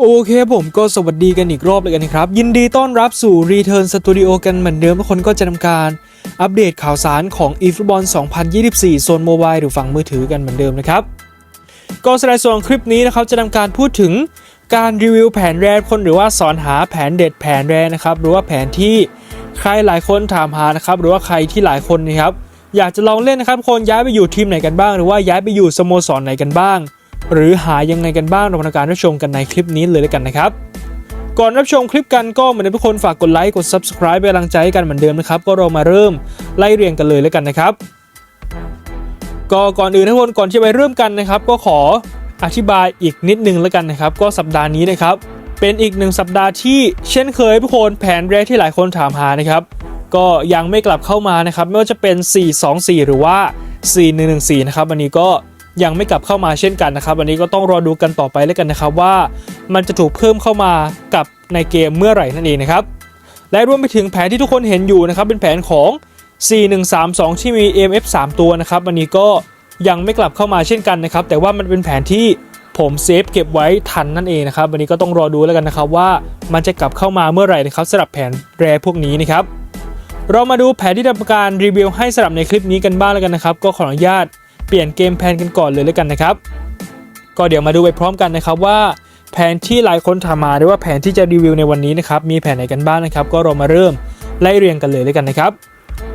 โอเคผมก็สวัสดีกันอีกรอบเลยกันนะครับ ยินดีต้อนรับสู่ Return Studio กันเหมือนเดิมทุกคนก็จะทำการ อัปเดตข่าวสารของ eFootball 2024 โซนโมบายหรือฝั่งมือถือกันเหมือนเดิมนะครับ ก็สไลด์ส่วนคลิปนี้นะครับจะทำการพูดถึงการรีวิวแผนแรกคนหรือว่าสอนหาแผนเด็ดแผนแรกนะครับ หรือว่าแผนที่ใครหลายคนถามหานะครับ หรือว่าใครที่หลายคนนะครับอยากจะลองเล่นนะครับคนย้ายไปอยู่ทีมไหนกันบ้าง หรือว่าย้ายไปอยู่สโมสรไหนกันบ้าง หรือหายังไงกันบ้างเรามาทำการรับชมกันในคลิปนี้เลยแล้วกันนะครับ ก่อนรับชมคลิปกันก็เหมือนเดิมทุกคนฝากกดไลค์กด subscribe เป็นกำลังใจให้กันเหมือนเดิมนะครับ ก็เรามาเริ่มไล่เรียงกันเลยแล้วกันนะครับ ก็ก่อนอื่นทุกคนก่อนที่จะไปเริ่มกันนะครับ ก็ขออธิบายอีกนิดนึงแล้วกันนะครับ ก็สัปดาห์นี้นะครับ เป็นอีกหนึ่งสัปดาห์ที่เช่นเคยทุกคนแผนแรกที่หลายคนถามหานะครับ ก็ยังไม่กลับเข้ามานะครับ ไม่ว่าจะเป็น 424 หรือว่า 4114 นะครับวันนี้ก็ ยังไม่กลับเข้ามาเช่นกันนะครับวันนี้ก็ต้องรอดูกันต่อไปแล้วกันนะครับว่า มันจะถูกเพิ่มเข้ามากับในเกมเมื่อไหร่นั่นเองนะครับและรวมไปถึงแผนที่ทุกคนเห็นอยู่นะครับเป็นแผนของ 4132 ที่มี mf 3 ตัวนะครับวันนี้ก็ยังไม่กลับเข้ามาเช่นกันนะครับแต่ว่ามันเป็นแผนที่ผมเซฟเก็บไว้ทันนั่นเองนะครับวันนี้ก็ต้องรอดูแล้วกันนะครับว่ามันจะกลับเข้ามาเมื่อไหร่นะครับสำหรับแผนแรพวกนี้นะครับเรามาดูแผนที่ทำการรีวิวให้สำหรับในคลิปนี้กันบ้างแล้วกันนะครับ ก็ขออนุญาต เปลี่ยนเกมแผนกันก่อนเลยแล้วกันนะครับ ก็เดี๋ยวมาดูไปพร้อมกันนะครับว่าแผนที่หลายคนถามมาหรือว่าแผนที่จะรีวิวในวันนี้นะครับมีแผนไหนกันบ้างนะครับ ก็เรามาเริ่มไล่เรียงกันเลยแล้วกันนะครับ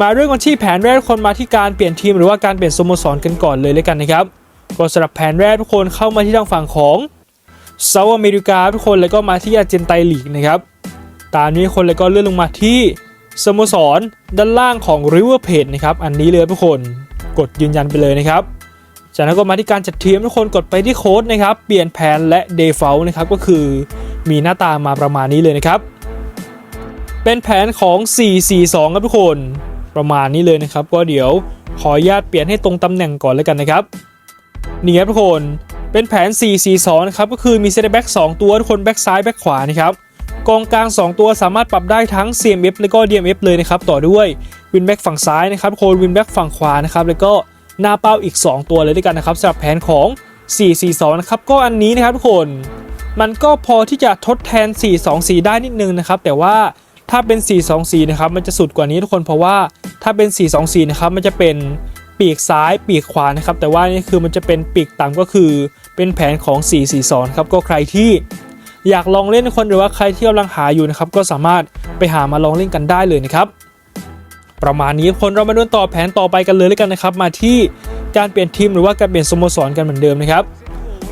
มาเริ่มกันที่แผนแรกทุกคนมาที่การเปลี่ยนทีมหรือว่าการเปลี่ยนสโมสรกันก่อนเลยแล้วกันนะครับก็สำหรับแผนแรกทุกคนเข้ามาที่ทางฝั่งของเซาท์อเมริกาทุกคนแล้วก็มาที่อาร์เจนไตลีกนะครับตามนี้คนแล้วก็เลื่อนลงมาที่สโมสรด้านล่างของ River Plate นะครับอันนี้เลยทุกคน กดยืนยันไปเลยนะครับ จากนั้นก็มาที่การจัดทีมทุกคนกดไปที่โค้ดนะครับ เปลี่ยนแผนและ default นะครับก็คือมีหน้าตามาประมาณนี้เลยนะครับ เป็นแผนของ 442 ครับทุกคนประมาณนี้เลยนะครับ ก็เดี๋ยวขออนุญาตเปลี่ยนให้ตรงตำแหน่งก่อนแล้วกันนะครับนี่ครับทุกคนเป็นแผน 442 นะครับก็คือมีเซตแบ็ก2ตัวทุกคนแบ็กซ้ายแบ็กขวานะครับ กองกลาง 2 ตัวสามารถปรับได้ทั้ง CMF แล้วก็ DMF เลยนะครับต่อด้วยวินแบ็กฝั่งซ้ายนะครับทุกคนวินแบ็กฝั่งขวานะครับแล้วก็หน้าเป้าอีก 2 ตัวเลยด้วยกันนะครับสำหรับแผนของ 442 นะครับก็อันนี้นะครับทุกคนมันก็พอที่จะทดแทน 424 ได้นิดนึงนะครับแต่ว่าถ้าเป็น 424 นะครับมันจะสุดกว่านี้ทุกคนเพราะว่าถ้าเป็น 424 นะครับมันจะเป็นปีกซ้ายปีกขวานะครับแต่ว่านี่คือมันจะเป็นปีกต่ำก็คือเป็นแผนของ 442 ครับก็ใครที่ อยากลองเล่นคนหรือว่าใครที่กำลังหาอยู่นะครับก็สามารถไปหามาลองเล่นกันได้เลยนะครับประมาณนี้คนเรามาดูต่อแผนต่อไปกันเลยแล้วกันนะครับ มาที่การเปลี่ยนทีมหรือว่าการเปลี่ยนสโมสรกันเหมือนเดิมนะครับ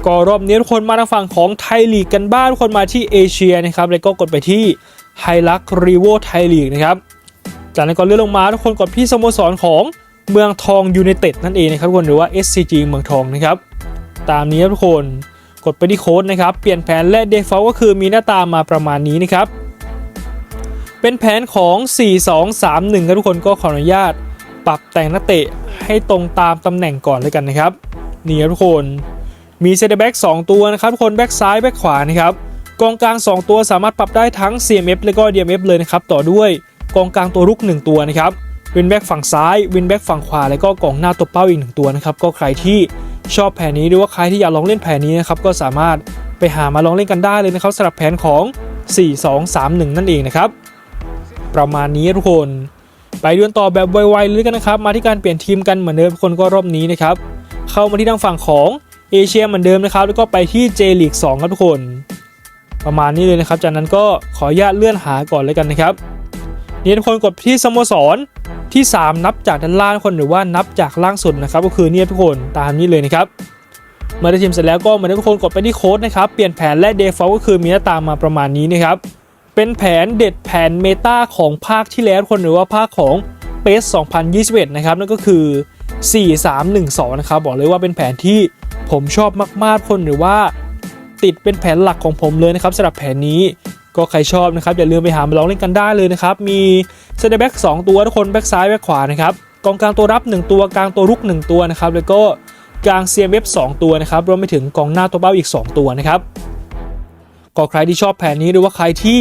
ก็รอบนี้ทุกคนมาทางฝั่งของไทยลีกกันบ้างทุกคนมาที่เอเชียนะครับแล้วก็กดไปที่ไฮลักรีโวไทยลีกนะครับจากนั้นก็เลื่อนลงมาทุกคนกดที่สโมสรของเมืองทองยูไนเต็ดนั่นเองนะครับทุกคนหรือว่า SCG เมืองทองนะครับ ตามนี้ทุกคน กดไปที่โค้ดนะครับ เปลี่ยนแผนและ default ก็คือมีหน้าตามาประมาณนี้นะครับ เป็นแผนของ 4-2-3-1ครับทุกคนก็ขออนุญาต ปรับแต่งนักเตะให้ตรงตามตำแหน่งก่อนเลยกันนะครับ นี่ครับทุกคนมีเซนเตอร์แบ็ก2ตัวนะครับทุกคนแบ็กซ้ายแบ็กขวานะครับกองกลาง 2 ตัวสามารถปรับได้ทั้ง CMF และก็ DMF เลยนะครับต่อด้วยกองกลางตัวรุก 1 ตัวนะครับวินแบ็กฝั่งซ้ายวินแบ็กฝั่งขวา แล้วก็กองหน้าตัวเป้าอีกหนึ่งตัวนะครับก็ใครที่ ชอบแผนนี้หรือว่าใครที่อยากลองเล่นแผนนี้นะครับก็สามารถไปหามาลองเล่นกันได้เลยนะครับสำหรับแผนของ 4-2-3-1 นั่นเองนะครับ ประมาณนี้ทุกคน ไปเดือนต่อแบบไวๆเลยกันนะครับ มาที่การเปลี่ยนทีมกันเหมือนเดิมคนก็รอบนี้นะครับ เข้ามาที่ทางฝั่งของเอเชียเหมือนเดิมนะครับ แล้วก็ไปที่เจลีก2ครับทุกคน ประมาณนี้เลยนะครับ จากนั้นก็ขออนุญาตเลื่อนหาก่อนเลยกันนะครับนี่ทุกคนกดที่สโมสร ที่ 3 นับจากด้านล่างคนหรือว่านับจากล่างสุดนะครับก็คือเนี่ยทุกคนตามนี้เลยนะครับเมื่อได้ทีมเสร็จแล้วก็เหมือนทุกคนกดไปที่โค้ดนะครับเปลี่ยนแผนและ default ก็คือมีหน้าตามาประมาณนี้นะครับเป็นแผนเด็ดแผนเมตาของภาคที่แล้วคนหรือว่าภาคของ p e s 2021 นะครับนั่นก็คือ 4312 นะครับบอกเลยว่าเป็นแผนที่ผมชอบมากๆทุกคนหรือว่า ติดเป็นแผนหลักของผมเลยนะครับสำหรับแผนนี้ก็ใครชอบนะครับอย่าลืมไปหามาลองเล่นกันได้เลยนะครับมี เซนเตอร์แบ็ก2ตัวทุกคนแบ็กซ้ายแบ็กขวานะครับกองกลางตัวรับ 1 ตัวกลางตัวรุก 1 ตัวนะครับแล้วก็กลาง CMF 2ตัวนะครับรวมไปถึงกองหน้าตัวเป้าอีก 2 ตัวนะครับก็ใครที่ชอบแผนนี้หรือว่าใครที่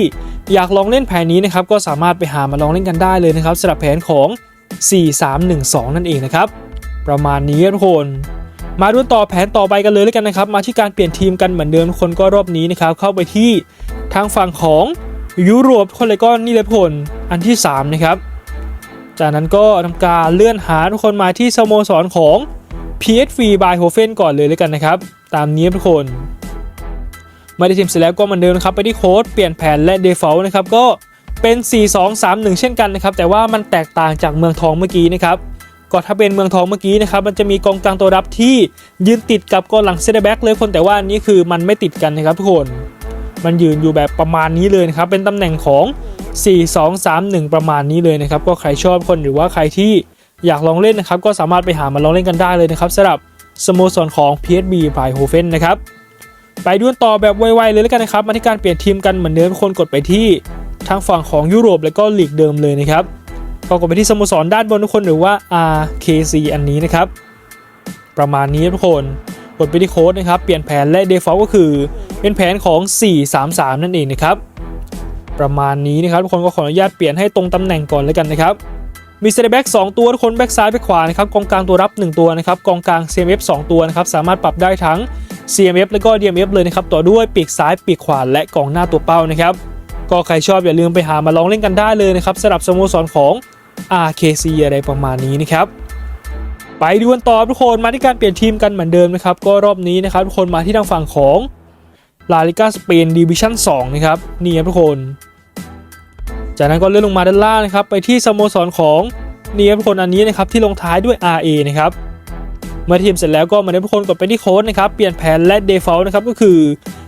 อยากลองเล่นแผนนี้นะครับก็สามารถไปหามาลองเล่นกันได้เลยนะครับสำหรับแผนของ 4312 นั่นเองนะครับประมาณนี้ทุกคนมาดูต่อแผนต่อไปกันเลยแล้วกันนะครับ มาที่การเปลี่ยนทีมกันเหมือนเดิมคนก็รอบนี้นะครับเข้าไปที่ทางฝั่งของ ยุโรปคนเลยก็นี่เลยทุกคนอันที่ 3 นะครับ จากนั้นก็ทำการเลื่อนหาทุกคนมาที่สโมสรของ PSV by h o f e n ก่อนเลยแล้วกันนะครับ ตามนี้ทุกคนมาได้ทีมเสร็จแล้วก็เหมือนเดิมนะครับไปที่โค้ดเปลี่ยนแผนและ default นะครับก็เป็น 4-2-3-1 เช่นกันนะครับ แต่ว่ามันแตกต่างจากเมืองทองเมื่อกี้นะครับก็ถ้าเป็นเมืองทองเมื่อกี้นะครับมันจะมีกองกลางตัวรับที่ยืนติดกับกองหลังเซเตแบ็กเลยคนแต่ว่านนี้คือมันไม่ติดกันนะครับทุกคน มันยืนอยู่แบบประมาณนี้เลยนะครับ เป็นตำแหน่งของ 4 2 3 1 ประมาณนี้เลยนะครับ ก็ใครชอบคนหรือว่าใครที่อยากลองเล่นนะครับ ก็สามารถไปหามาลองเล่นกันได้เลยนะครับสำหรับสโมสรของ PSB by h o f e n นะครับ ไปดูกันต่อแบบไวๆเลยแล้วกันนะครับ มาที่การเปลี่ยนทีมกันเหมือนเดิมทุกคนกดไปที่ทางฝั่งของยุโรปแล้วก็ลีกเดิมเลยนะครับก็กดไปที่สโมสรด้านบนทุกคนหรือว่า RKC อันนี้นะครับ ประมาณนี้ทุกคนกดไปที่โค้ดนะครับ เปลี่ยนแผนและ default ก็คือ เป็นแผนของ 433 นั่นเองนะครับ ประมาณนี้นะครับทุกคนก็ขออนุญาตเปลี่ยนให้ตรงตำแหน่งก่อนเลยกันนะครับมีเซตแบ็ก2ตัวทุกคนแบ็กซ้ายแบ็กขวานะครับกองกลางตัวรับ 1 ตัวนะครับกองกลาง CMF 2 ตัวนะครับสามารถปรับได้ทั้ง CMF และก็ DMF เลยนะครับต่อด้วยปีกซ้ายปีกขวาและกองหน้าตัวเป้านะครับก็ใครชอบอย่าลืมไปหามาลองเล่นกันได้เลยนะครับสำหรับสโมสรของ RKC อะไรประมาณนี้นะครับไปดูกันต่อทุกคนมาที่การเปลี่ยนทีมกันเหมือนเดิมนะครับก็รอบนี้นะครับทุกคนมาที่ทางฝั่งของ ลาลิกาสเปนดิวิชั่น2นะครับนี่ครับทุกคน จากนั้นก็เลื่อนลงมาด้านล่างนะครับไปที่สโมสรของนี่ครับทุกคนอันนี้นะครับที่ลงท้ายด้วย RA นะครับเมื่อทีมเสร็จแล้วก็มาเน้นทุกคนกดไปที่โค้ดนะครับเปลี่ยนแผนและ default นะครับก็คือ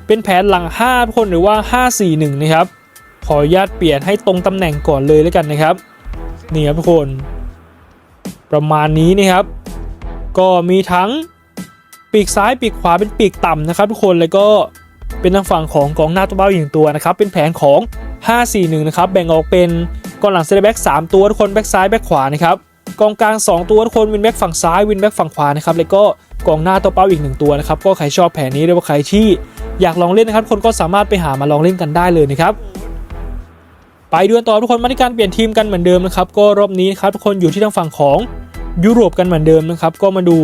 เป็นแผนหลัง5ทุกคนหรือว่า 541นะครับขออนุญาตเปลี่ยนให้ตรงตำแหน่งก่อนเลยแล้วกันนะครับนี่ครับทุกคน ประมาณนี้นะครับ ก็มีทั้งปีกซ้ายปีกขวาเป็นปีกต่ำนะครับ ทุกคนแล้วก็ เป็นทางฝั่งของกองหน้าตัวเบ้าอีกหนึ่งตัวนะครับเป็นแผนของ 541นะครับแบ่งออกเป็นกองหลังเซนเตอร์แบ็ก3ตัวทุกคนแบ็กซ้ายแบ็กขวานะครับกองกลาง 2 ตัวทุกคนวินแบ็กฝั่งซ้ายวินแบ็กฝั่งขวานะครับแล้วก็กองหน้าตัวเป้าอีกหนึ่งตัวนะครับก็ใครชอบแผนนี้หรือว่าใครที่อยากลองเล่นนะครับทุกคนก็สามารถไปหามาลองเล่นกันได้เลยนะครับไปดูกันต่อทุกคนมาที่การเปลี่ยนทีมกันเหมือนเดิมนะครับก็รอบนี้นะครับทุกคนอยู่ที่ทางฝั่งของยุโรปกันเหมือนเดิมนะครับก็มาดู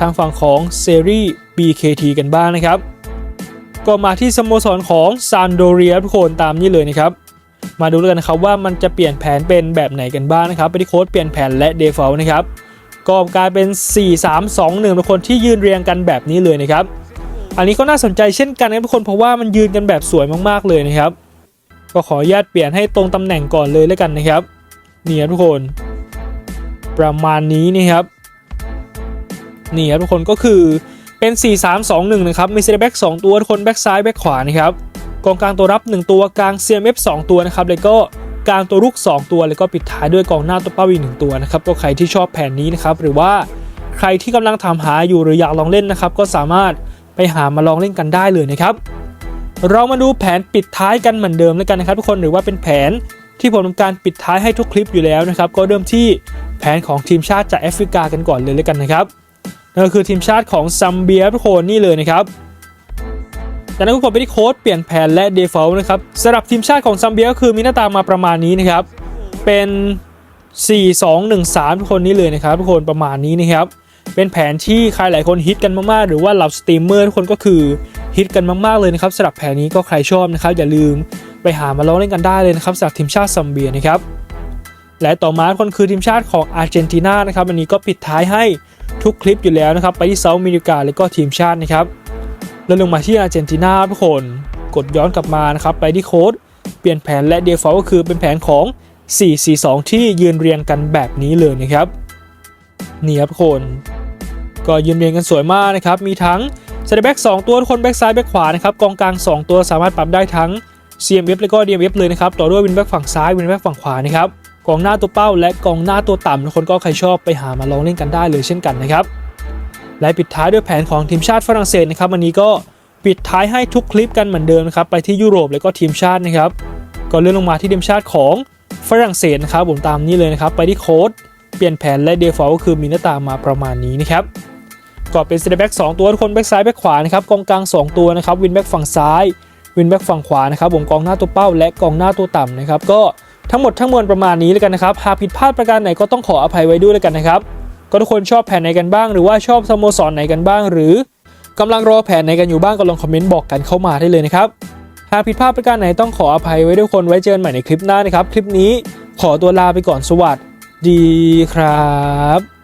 ทางฝั่งของเซรี BKT กันบ้างนะครับ ก็มาที่สโมสรของซานโดเรียทุกคนตามนี้เลยนะครับ มาดูกันนะครับว่ามันจะเปลี่ยนแผนเป็นแบบไหนกันบ้างนะครับไปที่โค้ดเปลี่ยนแผนและ default นะครับก็กลายเป็น 4 3 2 1ทุกคนที่ยืนเรียงกันแบบนี้เลยนะครับ อันนี้ก็น่าสนใจเช่นกันนะทุกคนเพราะว่ามันยืนกันแบบสวยมากๆเลยนะครับ ก็ขออนุญาตเปลี่ยนให้ตรงตำแหน่งก่อนเลยแล้วกันนะครับนี่ครับทุกคน ประมาณนี้นี่ครับนี่ครับทุกคนก็คือ เป็น 4 3 2 1 นะครับ มีเซตแบ็ก2ตัว คนแบ็กซ้ายแบ็กขวานะครับ กองกลางตัวรับ 1 ตัว กลาง CMF 2ตัวนะครับ แล้วก็กลางตัวรุก 2 ตัว แล้วก็ปิดท้ายด้วยกองหน้าตัวเป้าอีกหนึ่งตัวนะครับ ก็ใครที่ชอบแผนนี้นะครับ หรือว่าใครที่กำลังถามหาอยู่หรืออยากลองเล่นนะครับ ก็สามารถไปหามาลองเล่นกันได้เลยนะครับ เรามาดูแผนปิดท้ายกันเหมือนเดิมแล้วกันนะครับ ทุกคน หรือว่าเป็นแผนที่ผมทำการปิดท้ายให้ทุกคลิปอยู่แล้วนะครับ ก็เริ่มที่แผนของทีมชาติจากแอฟริกากันก่อนเลยแล้วกันนะครับ นั่นก็คือทีมชาติของซัมเบียทุกคนนี่เลยนะครับจากนั้นก็กดไปที่โค้ดเปลี่ยนแผนและ default นะครับสำหรับทีมชาติของซัมเบียก็คือมีหน้าตามาประมาณนี้นะครับ เป็น 4 2 1 3 ทุกคนนี้เลยนะครับทุกคนประมาณนี้นะครับ เป็นแผนที่ใครหลายคนฮิตกันมากๆ หรือว่าเหล่าสตรีมเมอร์ทุกคนก็คือฮิตกันมากๆเลยนะครับสำหรับแผนนี้ก็ใครชอบนะครับ อย่าลืมไปหามาลองเล่นกันได้เลยนะครับสำหรับทีมชาติซัมเบียนะครับและต่อมาคนคือทีมชาติของอาร์เจนตินานะครับอันนี้ก็ปิดท้ายให้ ทุกคลิปอยู่แล้วนะครับ ไปที่เซาท์อเมริกาแล้วก็ทีมชาตินะครับ แล้วลงมาที่อาร์เจนตินาทุกคนกดย้อนกลับมานะครับ ไปที่โค้ดเปลี่ยนแผนและ default ก็คือเป็นแผนของ 442 ที่ยืนเรียงกันแบบนี้เลยนะครับนี่ครับทุกคนก็ยืนเรียงกันสวยมากนะครับ มีทั้งเซตแบ็ก2ตัวทุกคนแบ็กซ้ายแบ็กขวานะครับกองกลาง 2 ตัวสามารถปรับได้ทั้ง CMF แล้วก็ DMF เลยนะครับ ต่อด้วยวินแบ็กฝั่งซ้ายวินแบ็กฝั่งขวานะครับ กองหน้าตัวเป้า และกองหน้าตัวต่ำทุกคนก็ใครชอบไปหามาลองเล่นกันได้เลยเช่นกันนะครับและปิดท้ายด้วยแผนของทีมชาติฝรั่งเศสนะครับวันนี้ก็ปิดท้ายให้ทุกคลิปกันเหมือนเดิมนะครับไปที่ยุโรปแล้วก็ทีมชาตินะครับก็เลื่อนลงมาที่ทีมชาติของฝรั่งเศสนะครับผมตามนี้เลยนะครับไปที่โค้ดเปลี่ยนแผนและเดฟอลก็คือมีหน้าตามาประมาณนี้นะครับก็เป็นเซนเตอร์แบ็ก2ตัวทุกคนแบ็กซ้ายแบ็กขวานะครับกองกลาง 2 ตัวนะครับวินแบ็กฝั่งซ้ายวินแบ็กฝั่งขวานะครับผมกองหน้าตัวเป้า และกองหน้าตัวต่ำนะครับก็ ทั้งหมดทั้งมวลประมาณนี้แล้วกันนะครับ หากผิดพลาดประการไหนก็ต้องขออภัยไว้ด้วยแล้วกันนะครับ ก็ทุกคนชอบแผนไหนกันบ้าง หรือว่าชอบสโมสรไหนกันบ้าง หรือกำลังรอแผนไหนกันอยู่บ้างก็ลองคอมเมนต์บอกกันเข้ามาได้เลยนะครับ หากผิดพลาดประการไหนต้องขออภัยไว้ด้วยคนไว้เจอกันใหม่ในคลิปหน้านะครับ คลิปนี้ขอตัวลาไปก่อนสวัสดีครับ